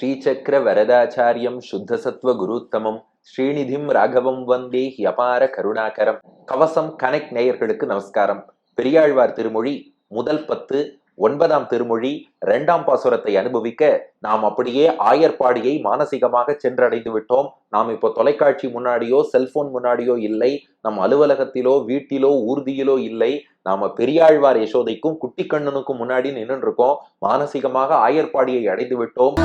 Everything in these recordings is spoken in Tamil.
ஸ்ரீசக்கர வரதாச்சாரியம் சுத்தசத்வ குருத்தமம். ஸ்ரீநிதிம் ராகவம் வந்தே ஹியபார கருணாகரம். கவசம் கனெக்ட் நேயர்களுக்கு நமஸ்காரம். பெரியாழ்வார் திருமொழி முதல் பத்து ஒன்பதாம் திருமொழி இரண்டாம் பாசுரத்தை அனுபவிக்க நாம் அப்படியே ஆயர்பாடியை மானசீகமாக சென்றடைந்து விட்டோம். நாம் இப்போ தொலைக்காட்சி முன்னாடியோ செல்போன் முன்னாடியோ இல்லை. நம் அலுவலகத்திலோ வீட்டிலோ ஊர்தியிலோ இல்லை. நாம பெரியாழ்வார் யசோதைக்கும் குட்டி கண்ணனுக்கும் முன்னாடி நின்று இருக்கோம் மானசீகமாக ஆயர்பாடியை அடைந்து விட்டோம்.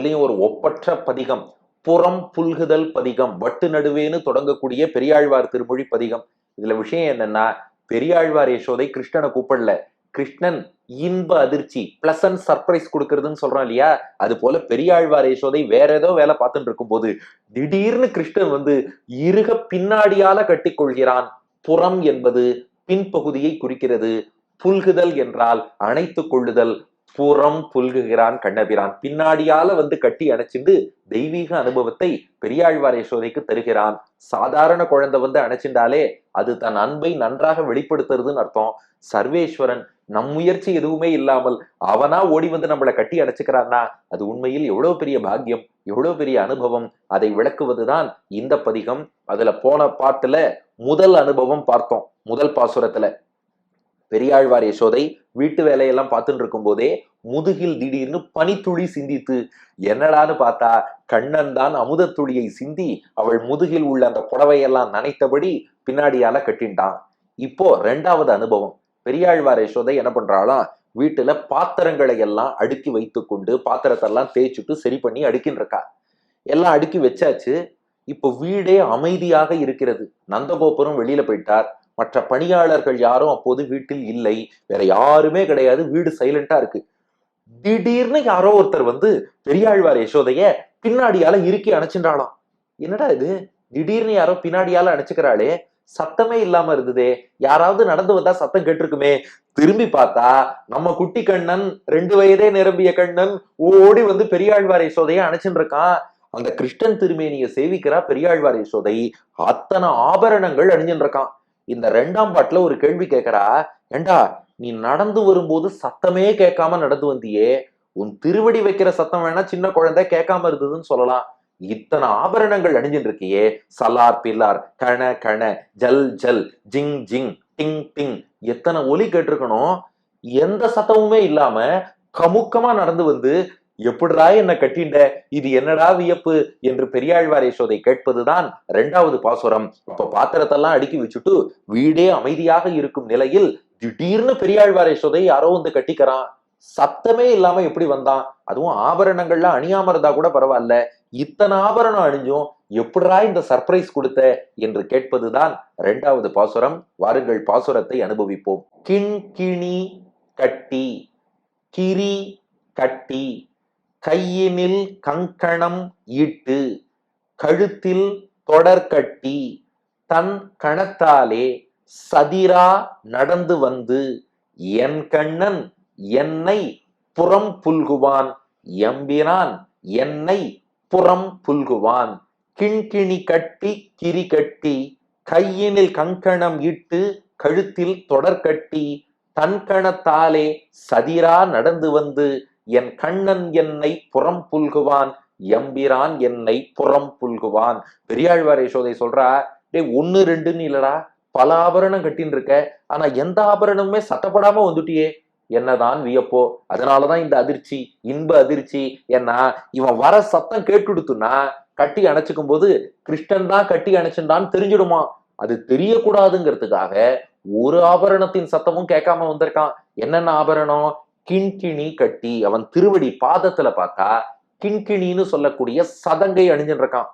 அதுலேயும் ஒரு ஒப்பற்ற பதிகம் புறம் புல்குதல் பதிகம் வட்டு நடுவேன்னு தொடங்கக்கூடிய பெரியாழ்வார் திருமொழி பதிகம். இதுல விஷயம் என்னன்னா பெரியாழ்வார் யசோதை கிருஷ்ணனை கூப்பிடல. கிருஷ்ணன் இன்ப அதிர்ச்சி பிளசன்ட் சர்ப்ரைஸ் கொடுக்கறதுன்னு சொல்றான் இல்லையா? அது போல பெரியாழ்வார் யசோதை வேற ஏதோ வேலை பார்த்துட்டு இருக்கும் போது திடீர்னு கிருஷ்ணன் வந்து இருக பின்னாடியால கட்டிக்கொள்கிறான். புறம் என்பது பின்பகுதியை குறிக்கிறது. புல்குதல் என்றால் அணைத்து கொள்ளுதல் புறம் புல்குகிறான் கண்ணபிரான். பின்னாடியால வந்து கட்டி அணைச்சிண்டு தெய்வீக அனுபவத்தை பெரியாழ்வார் யசோதைக்கு தருகிறான். சாதாரண குழந்தை வந்து அணைச்சிண்டாலே அது தன் அன்பை நன்றாக வெளிப்படுத்துறதுன்னு அர்த்தம். சர்வேஸ்வரன் நம் முயற்சி எதுவுமே இல்லாமல் அவனா ஓடி வந்து நம்மளை கட்டி அணைச்சுக்கிறான்னா அது உண்மையில் எவ்வளவு பெரிய பாக்கியம் எவ்வளவு பெரிய அனுபவம். அதை விளக்குவதுதான் இந்த பதிகம். அதுல போன பாட்டுல முதல் அனுபவம் பார்த்தோம் முதல் பாசுரத்துல. பெரியாழ்வார் யசோதை வீட்டு வேலையெல்லாம் பார்த்துட்டு இருக்கும் போதே முதுகில் திடீர்னு பனித்துளி சிந்தித்து என்னடான்னு பார்த்தா கண்ணன் தான் அமுதத்துளியை சிந்தி அவள் முதுகில் உள்ள அந்த புடவையெல்லாம் நனைத்தபடி பின்னாடியால கட்டின்ட்டான் இப்போ ரெண்டாவது அனுபவம். பெரியாழ்வார் யசோதை என்ன பண்றாளாம் வீட்டுல பாத்திரங்களை எல்லாம் அடுக்கி வைத்து கொண்டு பாத்திரத்தெல்லாம் தேய்ச்சிட்டு சரி பண்ணி அடுக்கின்னு இருக்கா எல்லாம் அடுக்கி வச்சாச்சு. இப்போ வீடே அமைதியாக இருக்கிறது. நந்தகோபுரம் வெளியில போயிட்டார். மற்ற பணியாளர்கள் யாரும் அப்போது வீட்டில் இல்லை. வேற யாருமே கிடையாது. வீடு சைலண்டா இருக்கு. திடீர்னு யாரோ ஒருத்தர் வந்து பெரியாழ்வார் யசோதைய பின்னாடியால இறுக்கி அணைச்சின்றாலாம் என்னடா இது? திடீர்னு யாரோ பின்னாடியால அணைச்சுக்கிறாளே. சத்தமே இல்லாம இருந்ததே. யாராவது நடந்து வந்தா சத்தம் கேட்டிருக்குமே. திரும்பி பார்த்தா நம்ம குட்டி கண்ணன் ரெண்டு வயதே நிரம்பிய கண்ணன் ஓடி வந்து பெரியாழ்வார் யசோதைய அணைச்சுட்டு இருக்கான் அந்த கிருஷ்ணன் திருமேனிய சேவிக்கிறா பெரியாழ்வார் யசோதை. அத்தனை ஆபரணங்கள் அணிஞ்சுட்டு இருக்கான் இந்த ரெண்டாம் பாட்டுல ஒரு கேள்வி கேட்கறா ஏண்டா நீ நடந்து வரும்போது சத்தமே கேட்காம நடந்து வந்தியே? உன் திருவடி வைக்கிற சத்தம் வேணா சின்ன குழந்தை கேட்காம இருந்ததுன்னு சொல்லலாம். இத்தனை ஆபரணங்கள் அணிஞ்சுட்டு இருக்கியே சலார் பில்லார் கண கண ஜல் ஜல் ஜிங் ஜிங் டிங் டிங் எத்தனை ஒலி கேட்டிருக்கணும்? எந்த சத்தமுமே இல்லாம கமுக்கமா நடந்து வந்து எப்படிடா என்ன கட்டிண்ட இது என்னடா வியப்பு? என்று பெரியாழ்வார் யசோதை கேட்பதுதான் இரண்டாவது பாசுரம். அப்ப பாத்திரத்தெல்லாம் அடுக்கி வச்சுட்டு வீடே அமைதியாக இருக்கும் நிலையில் திடீர்னு பெரியாழ்வார் யசோதை யாரோ வந்து கட்டிக்கிறான். சத்தமே இல்லாம எப்படி வந்தான்? அதுவும் ஆபரணங்கள்லாம் அணியாம இருந்தா கூட பரவாயில்ல. இத்தனை ஆபரணம் அணிஞ்சும் எப்படிடா இந்த சர்ப்ரைஸ் கொடுத்த? என்று கேட்பதுதான் இரண்டாவது பாசுரம். வாருங்கள் பாசுரத்தை அனுபவிப்போம். கிண்கிணி கட்டி கிரி கட்டி கையினில் கங்கணம் ஈட்டு கழுத்தில் தொடர்கட்டி தன் கணத்தாலே சதிரா நடந்து வந்து என் கண்ணன் என்னை புறம் புல்குவான் எம்பிரான் என்னை புறம் புல்குவான். கிண்கிணி கட்டி கிரி கட்டி கையினில் கங்கணம் இட்டு கழுத்தில் தொடர்கட்டி தன் கணத்தாலே சதிரா நடந்து வந்து என் கண்ணன் என்னை புறம் புல்குவான் எம்பிரான் என்னை புறம் புல்குவான். பெரியாழ்வார் யசோதை சொல்றா டே ஒன்னு ரெண்டுன்னு இல்லடா பல ஆபரணம் கட்டின்னு இருக்க ஆனா எந்த ஆபரணமுமே சத்தப்படாம வந்துட்டியே. என்னதான் வியப்போ அதனாலதான் இந்த அதிர்ச்சி இன்ப அதிர்ச்சி. ஏன்னா இவன் வர சத்தம் கேட்டுடுத்துன்னா கட்டி அணைச்சிக்கும் போது கிருஷ்ணன் தான் கட்டி அணைச்சுட்டான்னு தெரிஞ்சிடுமா? அது தெரியக்கூடாதுங்கிறதுக்காக ஒரு ஆபரணத்தின் சத்தமும் கேட்காம வந்திருக்கான். என்னென்ன ஆபரணம்? கிண்கிணி கட்டி அவன் திருவடி பாதத்துல பார்த்தா கிண்கிணின்னு சொல்லக்கூடிய சதங்கை அணிஞ்சின்றிருக்கான் இருக்கான்.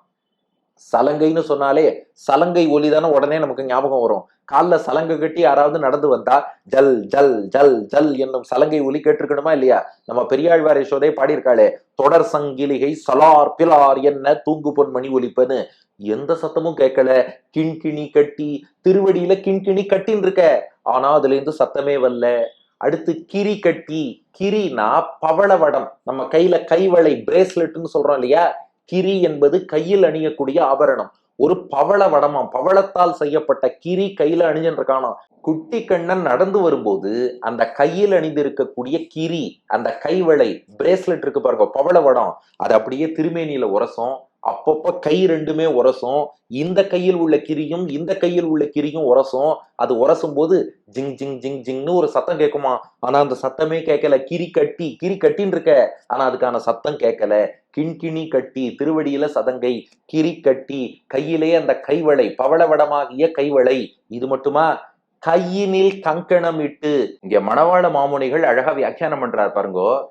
சலங்கைன்னு சொன்னாலே சலங்கை ஒலி தானே உடனே நமக்கு ஞாபகம் வரும். காலில் சலங்கை கட்டி யாராவது நடந்து வந்தா ஜல் ஜல் ஜல் ஜல் என்னும் சலங்கை ஒலி கேட்டிருக்கணுமா இல்லையா? நம்ம பெரியாழ்வார் யசோதை பாடியிருக்காளே தொடர் சங்கிலிகை சலார் பிலார் என்ன தூங்கு பொன்மணி ஒலிப்பன்னு. எந்த சத்தமும் கேட்கல. கிண்கிணி கட்டி திருவடியில கிண்கிணி கட்டின்னு இருக்க. ஆனா அதுல இருந்து சத்தமே வரல. அடுத்து கிரி கட்டி கிரினா பவளவடம் நம்ம கையில கைவளை பிரேஸ்லெட்னு சொல்றோம் இல்லையா? கிரி என்பது கையில் அணியக்கூடிய ஆபரணம். ஒரு பவள வடமாம். பவளத்தால் செய்யப்பட்ட கிரி கையில அணிஞ்சுட்டு குட்டி கண்ணன் நடந்து வரும்போது அந்த கையில் அணிந்திருக்கக்கூடிய கிரி அந்த கைவளை பிரேஸ்லெட் இருக்கு பாருங்க பவள வடம். அது அப்படியே திருமேனியில உரசும். அப்பப்ப கை ரெண்டுமே உரசும். இந்த கையில் உள்ள கிரியும் இந்த கையில் உள்ள கிரியும் உரசும். அது உரசும் போது ஜிங் ஜிங் ஜிங் ஜிங்னு ஒரு சத்தம் கேட்குமா? ஆனா அந்த சத்தமே கேட்கல. கிரி கட்டி கிரி கட்டின்னு இருக்க. ஆனா அதுக்கான சத்தம் கேட்கல. கிண்கிணி கட்டி திருவடியில சதங்கை கிரி கட்டி கையிலே அந்த கைவளை பவளவடமாகிய கைவளை. இது மட்டுமா? கையினில் கங்கணம் இட்டு இங்க மணவாள மாமுனிகள் அழகா வியாக்கியானம் பண்றார் பாருங்கோ.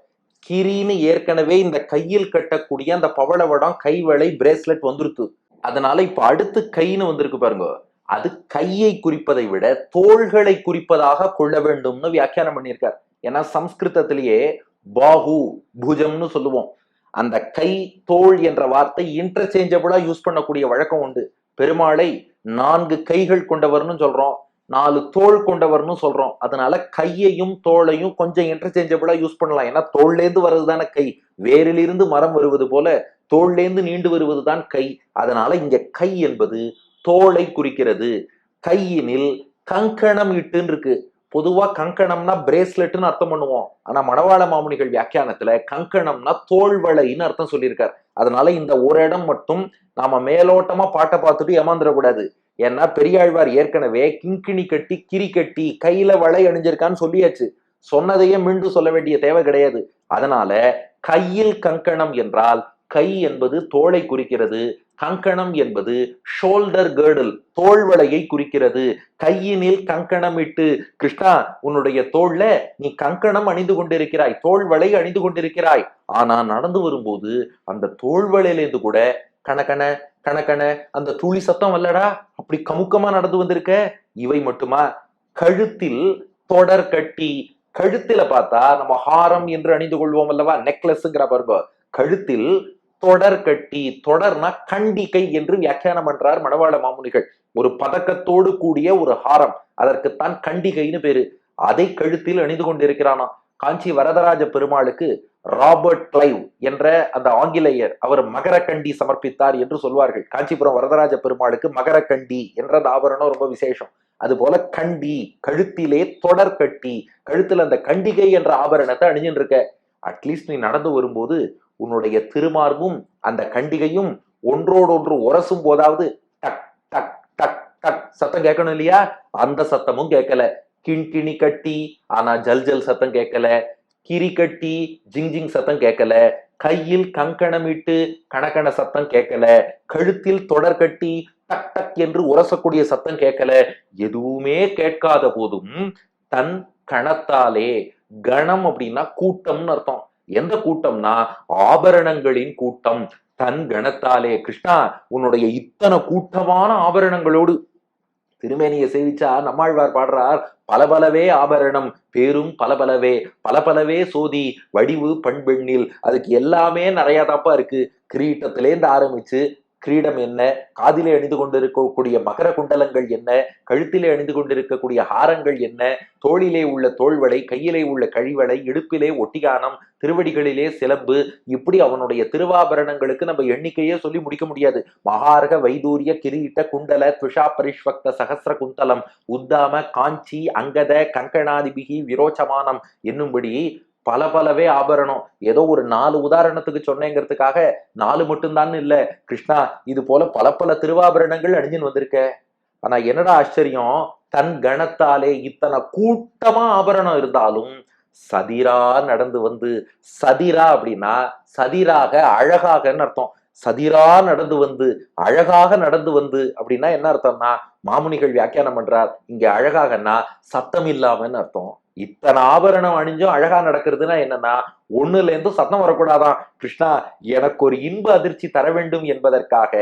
கிரின்னு ஏற்கனவே இந்த கையில் கட்டக்கூடிய அந்த பவளவடம் கைவளை பிரேஸ்லெட் வந்துருத்து. அதனால இப்ப அடுத்து கைன்னு வந்திருக்கு பாருங்க. அது கையை குறிப்பதை விட தோள்களை குறிப்பதாக கொள்ள வேண்டும்னு வியாக்கியானம் பண்ணியிருக்கார். ஏன்னா சம்ஸ்கிருதத்திலேயே பாஹு புஜம்னு சொல்லுவோம். அந்த கை தோல் என்ற வார்த்தை இன்டர்சேஞ்சபிளா யூஸ் பண்ணக்கூடிய வழக்கம் உண்டு. பெருமாளை நான்கு கைகள் கொண்டவர்னு சொல்றோம். நாலு தோள் கொண்டவர்னு சொல்றோம். அதனால கையையும் தோளையும் கொஞ்சம் இன்டர்சேஞ்சபிளா யூஸ் பண்ணலாம். ஏன்னா தோல்லேருந்து வர்றது தானே கை. வேரிலிருந்து மரம் வருவது போல தோல்லேருந்து நீண்டு வருவது தான் கை. அதனால இங்க கை என்பது தோளை குறிக்கிறது. கையினில் கங்கணம் இட்டுன்னு இருக்கு. பொதுவா கங்கணம்னா பிரேஸ்லெட்னு அர்த்தம் பண்ணுவோம். ஆனா மணவாள மாமுனிகள் வியாக்கியானத்துல கங்கணம்னா தோல்வளைன்னு அர்த்தம் சொல்லியிருக்கார். அதனால இந்த ஒரு இடம் மட்டும் நாம மேலோட்டமா பாட்டை பார்த்துட்டு ஏமாந்துடக்கூடாது. ஏன்னா பெரியாழ்வார் ஏற்கனவே கிங்கிணி கட்டி கிரி கட்டி கையில வளை அணிஞ்சிருக்கான்னு சொல்லியாச்சு. சொன்னதையே மீண்டும் சொல்ல வேண்டிய தேவை கிடையாது. அதனால கையில் கங்கணம் என்றால் கை என்பது தோளை குறிக்கிறது கங்கணம் என்பது ஷோல்டர் கேர்டில் தோல்வளையை குறிக்கிறது. கையினில் கங்கணம் இட்டு கிருஷ்ணா உன்னுடைய தோல்ல நீ கங்கணம் அணிந்து கொண்டிருக்கிறாய் தோல்வளை அணிந்து கொண்டிருக்கிறாய். ஆனா நடந்து வரும்போது அந்த தோள்வளையிலேருந்து கூட கணக்கன கணக்கன அந்த துளி சத்தம் வல்லடா அப்படி கமுக்கமா நடந்து வந்திருக்க. இவை மட்டுமா? கழுத்தில் தொடர் கட்டி கழுத்தில பார்த்தா நம்ம ஹாரம் என்று அணிந்து கொள்வோம் அல்லவா? நெக்லஸ்ங்கிற பாருங்க கழுத்தில் தொடர் கட்டி தொடர்னா கண்டிகை என்று வியாக்கியானம் பண்றார் மணவாள மாமுனிகள். ஒரு பதக்கத்தோடு கூடிய ஒரு ஹாரம். அதற்குத்தான் கண்டிகைன்னு பேரு. அதை கழுத்தில் அணிந்து கொண்டிருக்கிறானா காஞ்சி வரதராஜ பெருமாளுக்கு ராபர்ட் கிளைவ் என்ற அந்த ஆங்கிலேயர் அவர் மகரக்கண்டி சமர்ப்பித்தார் என்று சொல்வார்கள். காஞ்சிபுரம் வரதராஜ பெருமாளுக்கு மகரக்கண்டி என்ற அந்த ஆபரணம் ரொம்ப விசேஷம். அது போல கண்டி கழுத்திலே தொடர் கட்டி கழுத்துல அந்த கண்டிகை என்ற ஆபரணத்தை அணிஞ்சுட்டு இருக்க அட்லீஸ்ட் நீ நடந்து வரும்போது உன்னுடைய திருமார்பும் அந்த கண்டிகையும் ஒன்றோடொன்று உரசும் போதாவது டக் டக் டக் டக் சத்தம் கேட்கணும் இல்லையா? அந்த சத்தமும் கேட்கல. கிண்கிணி கட்டி ஆனா ஜல் ஜல் சத்தம் கேட்கல. கிரி கட்டி ஜிங் ஜிங் சத்தம் கேட்கல. கையில் கங்கணமிட்டு கணக்கண சத்தம் கேட்கல. கழுத்தில் தொடர் கட்டி டக் டக் என்று உரசக்கூடிய சத்தம் கேட்கல. எதுவுமே கேட்காத போதும் தன் கணத்தாலே கணம் அப்படின்னா கூட்டம்னு அர்த்தம். எந்த கூட்டம்னா ஆபரணங்களின் கூட்டம். தன் கணத்தாலே கிருஷ்ணா உன்னுடைய இத்தனை கூட்டமான ஆபரணங்களோடு திருமேனியை சேவிச்சா நம்மாழ்வார் பாடுறார் பலபலவே ஆபரணம் பேரும் பலபலவே பலபலவே சோதி வடிவு பண்பெண்ணில் அதுக்கு எல்லாமே நிறைய தப்பா இருக்கு. கிரீட்டத்திலேருந்து ஆரம்பிச்சு கிரீடம் என்ன? காதிலே அணிந்து கொண்டிருக்கக்கூடிய மகர குண்டலங்கள் என்ன? கழுத்திலே அணிந்து கொண்டிருக்கக்கூடிய ஹாரங்கள் என்ன? தோளிலே உள்ள தோள்வடை கையிலே உள்ள கழிவடை இடுப்பிலே ஒட்டிகானம் திருவடிகளிலே சிலம்பு. இப்படி அவனுடைய திருவாபரணங்களுக்கு நம்ம எண்ணிக்கையே சொல்லி முடிக்க முடியாது. மகார்க வைதூரிய கிரீட்ட குண்டல துஷா பரிஷ்வக்த சகசிர குந்தலம் உத்தாம காஞ்சி அங்கத கங்கணாதிபிகி விரோச்சமானம். என்னும்படி பல பலவே ஆபரணம். ஏதோ ஒரு நாலு உதாரணத்துக்கு சொன்னேங்கிறதுக்காக நாலு மட்டும்தான் இல்ல. கிருஷ்ணா இது போல பல பல திருவாபரணங்கள் அணிஞ்சுன்னு வந்திருக்க. ஆனா என்னடா ஆச்சரியம்? தன் கணத்தாலே இத்தனை கூட்டமா ஆபரணம் இருந்தாலும் சதிரா நடந்து வந்து சதிரா அப்படின்னா சதிராக அழகாகன்னு அர்த்தம். சதிரா நடந்து வந்து அழகாக நடந்து வந்து அப்படின்னா என்ன அர்த்தம்னா மாமுனிகள் வியாக்கியானம் பண்றார். இங்க அழகாகன்னா சத்தம் இல்லாமன்னு அர்த்தம். இத்தனை ஆபரணம் அணிஞ்சும் அழகா நடக்கிறதுனா என்னன்னா ஒண்ணுல இருந்து சத்தம் வரக்கூடாதான். கிருஷ்ணா எனக்கு ஒரு இன்ப அதிர்ச்சி தர வேண்டும் என்பதற்காக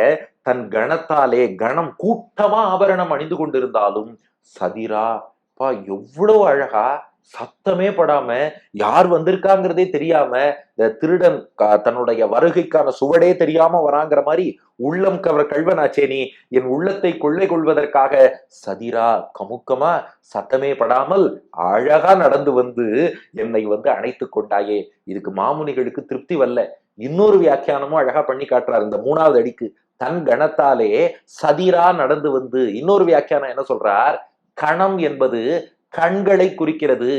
தன் கணத்தாலே கணம் கூட்டமா ஆபரணம் அணிந்து கொண்டிருந்தாலும் சதிரா பா எவ்வளவு அழகா சத்தமே படாம யார் வந்திருக்காங்கிறதே தெரியாம இந்த திருடன் தன்னுடைய வருகைக்கான சுவடே தெரியாம வராங்கிற மாதிரி உள்ளம் கவர் கல்வனாச்சே என் உள்ளத்தை கொள்ளை கொள்வதற்காக சதிரா கமுக்கமா சத்தமே படாமல் அழகா நடந்து வந்து என்னை வந்து அணைத்து கொண்டாயே. இதுக்கு மாமுனிகளுக்கு திருப்தி வரல இன்னொரு வியாக்கியானமும் அழகா பண்ணி காட்டுறாரு இந்த மூணாவது அடிக்கு. தன் கணத்தாலே சதிரா நடந்து வந்து இன்னொரு வியாக்கியானம் என்ன சொல்றார்? கணம் என்பது கண்களை குறிக்கிறது.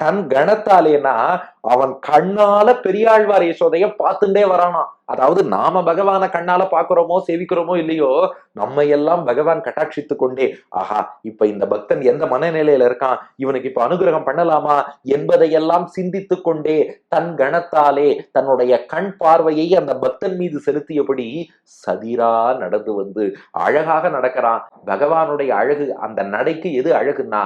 தன் கணத்தாலேனா அவன் கண்ணால பெரியாழ்வார் யசோதைய பார்த்துட்டே வரானாம். அதாவது நாம பகவான கண்ணால பாக்குறோமோ சேவிக்கிறோமோ இல்லையோ நம்ம எல்லாம் பகவான் கட்டாட்சித்து கொண்டே ஆஹா இப்ப இந்த பக்தன் எந்த மனநிலையில இருக்கான்? இவனுக்கு இப்ப அனுகிரகம் பண்ணலாமா? என்பதையெல்லாம் சிந்தித்து கொண்டே தன் கணத்தாலே தன்னுடைய கண் பார்வையை அந்த பக்தன் மீது செலுத்தியபடி சதிரா நடந்து வந்து அழகாக நடக்கிறான். பகவானுடைய அழகு அந்த நடைக்கு எது அழகுன்னா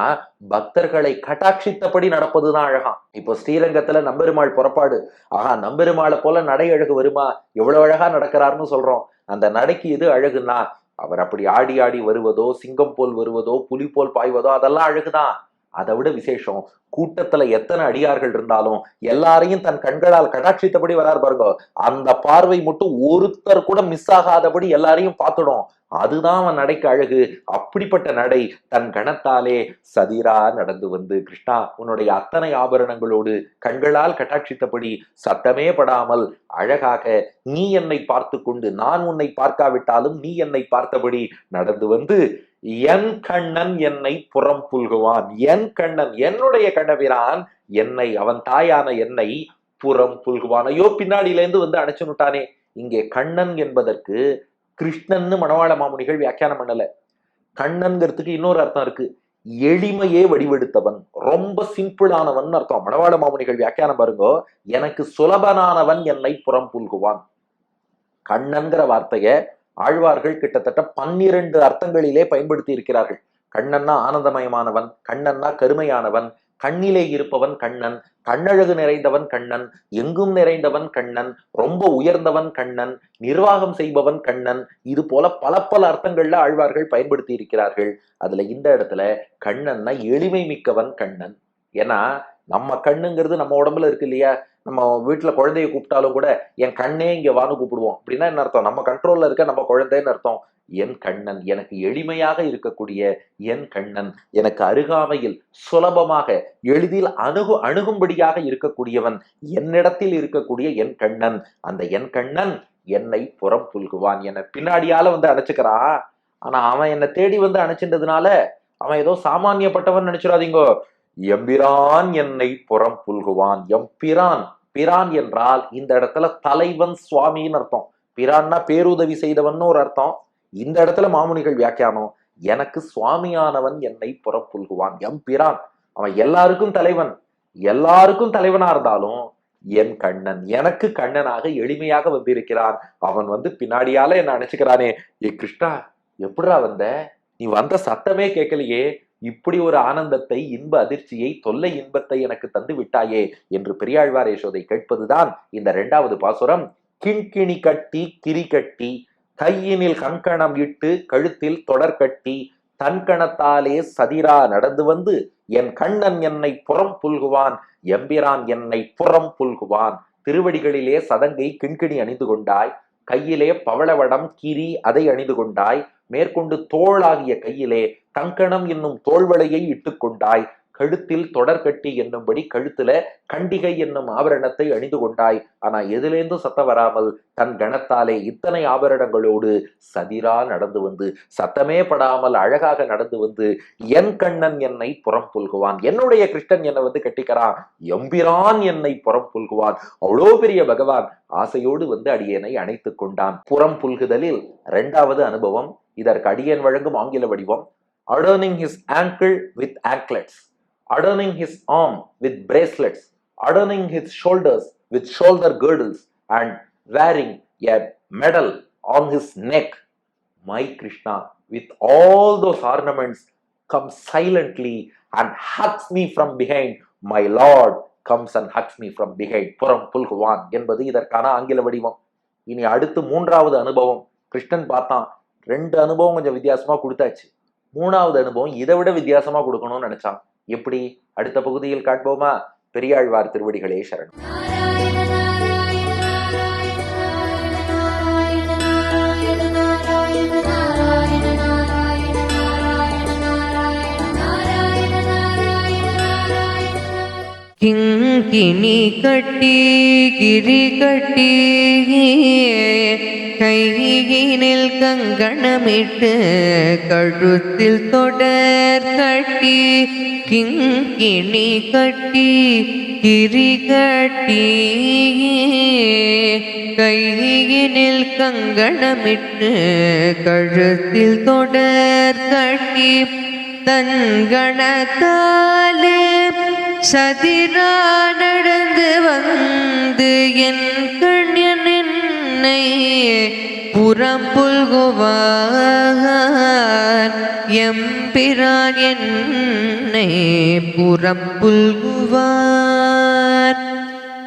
பக்தர்களை கட்டாட்சித்தபடி நடப்பதுதான் அழகான் இப்போ ஸ்ரீரங்கத்துல நம்பெருமாள் புறப்பாடு. ஆஹா நம்பெருமாளை போல நடை அழகு வருமா? எவ்வளவு அழகா நடக்கிறாருன்னு சொல்றோம். அந்த நடைக்கு எது அழகுன்னா அவர் அப்படி ஆடி ஆடி வருவதோ சிங்கம் போல் வருவதோ புலி போல் பாய்வதோ அதெல்லாம் அழகுதான். அதை விட விசேஷம். கூட்டத்துல எத்தனை அடியார்கள் இருந்தாலும் எல்லாரையும் தன் கண்களால் கடாட்சித்தபடி வரார் பாருங்க. அந்த பார்வை மட்டும் ஒருத்தர் கூட மிஸ் ஆகாதபடி எல்லாரையும் பார்த்துடும். அதுதான் அவன் நடைக்கு அழகு. அப்படிப்பட்ட நடை தன் கணத்தாலே சதிரா நடந்து வந்து கிருஷ்ணா உன்னுடைய அத்தனை ஆபரணங்களோடு கண்களால் கட்டாட்சித்தபடி சத்தமே படாமல் அழகாக நீ என்னை பார்த்து கொண்டு நான் உன்னை பார்க்காவிட்டாலும் நீ என்னை பார்த்தபடி நடந்து வந்து என் கண்ணன் என்னை புறம் புல்குவான். என் கண்ணன் என்னுடைய கண்ணபிரான் என்னை அவன் தாயான என்னை புறம் புல்குவான். ஐயோ வந்து அடைச்சுனுட்டானே இங்கே கண்ணன் என்பதற்கு கிருஷ்ணன்னு மணவாள மாமுனிகள் வியாக்கியானம் பண்ணல. கண்ணன்கிறதுக்கு இன்னொரு அர்த்தம் இருக்கு. எளிமையே வடிவெடுத்தவன் ரொம்ப சிம்பிளானவன் அர்த்தம். மணவாள மாமுனிகள் வியாக்கியானம் பாருங்க. எனக்கு சுலபனானவன் என்னை புறம் புல்குவான். கண்ணன்கிற வார்த்தைய ஆழ்வார்கள் கிட்டத்தட்ட பன்னிரண்டு அர்த்தங்களிலே பயன்படுத்தி இருக்கிறார்கள் கண்ணன்னா ஆனந்தமயமானவன் கண்ணன்னா கருமையானவன் கண்ணிலே இருப்பவன் கண்ணன் கண்ணழகு நிறைந்தவன் கண்ணன் எங்கும் நிறைந்தவன் கண்ணன் ரொம்ப உயர்ந்தவன் கண்ணன் நிர்வாகம் செய்பவன் கண்ணன் இது போல பல பல அர்த்தங்கள்ல ஆழ்வார்கள் பயன்படுத்தி இருக்கிறார்கள் அதுல இந்த இடத்துல கண்ணன்னா எளிமை மிக்கவன் கண்ணன். ஏன்னா நம்ம கண்ணுங்கிறது நம்ம உடம்புல இருக்கு இல்லையா? நம்ம வீட்டில் குழந்தைய கூப்பிட்டாலும் கூட என் கண்ணே இங்கே வான்னு கூப்பிடுவோம். அப்படின்னா என்ன அர்த்தம்? நம்ம கண்ட்ரோலில் இருக்க நம்ம குழந்தைன்னு அர்த்தம். என் கண்ணன் எனக்கு எளிமையாக இருக்கக்கூடிய என் கண்ணன் எனக்கு அருகாமையில் சுலபமாக எளிதில் அணுகு அணுகும்படியாக இருக்கக்கூடியவன் என்னிடத்தில் இருக்கக்கூடிய என் கண்ணன். அந்த என் கண்ணன் என்னை புறம் புல்குவான். என பின்னாடியால வந்து அணைச்சுக்கிறான் ஆனா அவன் என்னை தேடி வந்து அணைச்சின்றதுனால அவன் ஏதோ சாமானியப்பட்டவன் நினைச்சிடாதீங்கோ. எம்பிரான் என்னை புறம் புல்குவான். எம்பிரான் பிரான் என்றால் இந்த இடத்துல தலைவன் சுவாமின்னு அர்த்தம். பிரான்னா பேருதவி செய்தவன் ஒரு அர்த்தம். இந்த இடத்துல மாமுனிகள் வியாக்கியானம். எனக்கு சுவாமியானவன் என்னை புறம் எம் எம்பிரான் அவன் எல்லாருக்கும் தலைவன். எல்லாருக்கும் தலைவனா இருந்தாலும் என் கண்ணன் எனக்கு கண்ணனாக எளிமையாக வந்திருக்கிறான். அவன் வந்து பின்னாடியால என்ன நினைச்சுக்கிறானே ஏ கிருஷ்ணா எப்படா வந்த? நீ வந்த சத்தமே கேட்கலையே. இப்படி ஒரு ஆனந்தத்தை இன்ப அதிர்ச்சியை தொல்லை இன்பத்தை எனக்கு தந்து விட்டாயே என்று பெரியாழ்வார் யசோதை கேட்பதுதான் இந்த இரண்டாவது பாசுரம். கிண்கிணி கட்டி கிரி கட்டி கையினில் கங்கணம் இட்டு கழுத்தில் தொடர் கட்டி தன்கணத்தாலே சதிரா நடந்து வந்து என் கண்ணன் என்னை புறம் புல்குவான் எம்பிரான் என்னை புறம் புல்குவான். திருவடிகளிலே சதங்கை கிண்கிணி அணிந்து கொண்டாய் கையிலே பவளவடம் கிரி அதை அணிந்து கொண்டாய் மேற்கொண்டு தோளாகிய கையிலே கங்கணம் என்னும் தோல்வளையை இட்டுக்கொண்டாய். கழுத்தில் தொடர்கட்டி என்னும்படி கழுத்துல கண்டிகை என்னும் ஆபரணத்தை அணிந்து கொண்டாய். ஆனா எதிலேந்தும் சத்த வராமல் தன் கணத்தாலே இத்தனை ஆபரணங்களோடு சதிரா நடந்து வந்து சத்தமே படாமல் அழகாக நடந்து வந்து என் கண்ணன் என்னை புறம் புல்குவான். என்னுடைய கிருஷ்ணன் என்னை வந்து கட்டிக்கிறான். எம்பிரான் என்னை புறம் புல்குவான். அவ்வளோ பெரிய பகவான் ஆசையோடு வந்து அடியனை அணைத்துக் கொண்டான். புறம் புல்குதலில் இரண்டாவது அனுபவம் இதற்கு அடியன் வழங்கும் ஆங்கில வடிவம் adorning his ankle with anklets, adorning his arm with bracelets, adorning his shoulders with shoulder girdles, and wearing a medal on his neck. My Krishna, with all those ornaments, comes silently and hugs me from behind. My Lord comes and hugs me from behind. புறம் புல்குவான் என்பது இதற்கான ஆங்கில வடிவம் இனி அடுத்து மூன்றாவது அனுபவம் கிருஷ்ணன் பார்த்தான் ரெண்டு அனுபவம் கொஞ்சம் வித்தியாசமா கொடுத்தாச்சு மூணாவது அனுபவம் இதை விட வித்தியாசமா கொடுக்கணும்னு நினைச்சான். எப்படி? அடுத்த பகுதியில் காட்போமா பெரியாழ்வார் திருவடிகளே சரணம் கிங்கிணி கட்டி கிரி கட்டி கையினில் கங்கணமிட்டு கழுத்தில் தொடர் கட்டி கிங்கிணி கட்டி கிரி கட்டி. கையினில் கங்கணமிட்டு கழுத்தில் தொடர் கட்டி தன்கணத்தாலே சதிரா நடந்து வந்து என் கண்ணில் தன்னை என்னை புறம்புல்குவார் எம்பிரான் என்னை புறம்புல்குவார்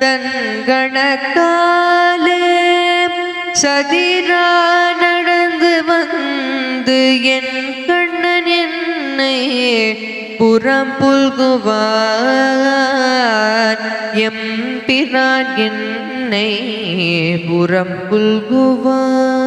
தன்கணக்காலே சதிரா நடந்து வந்து என் கண்ணன் என்னை புறம் புல்குவார் எம்பிரான் தன்னை புறம் புல்குவான்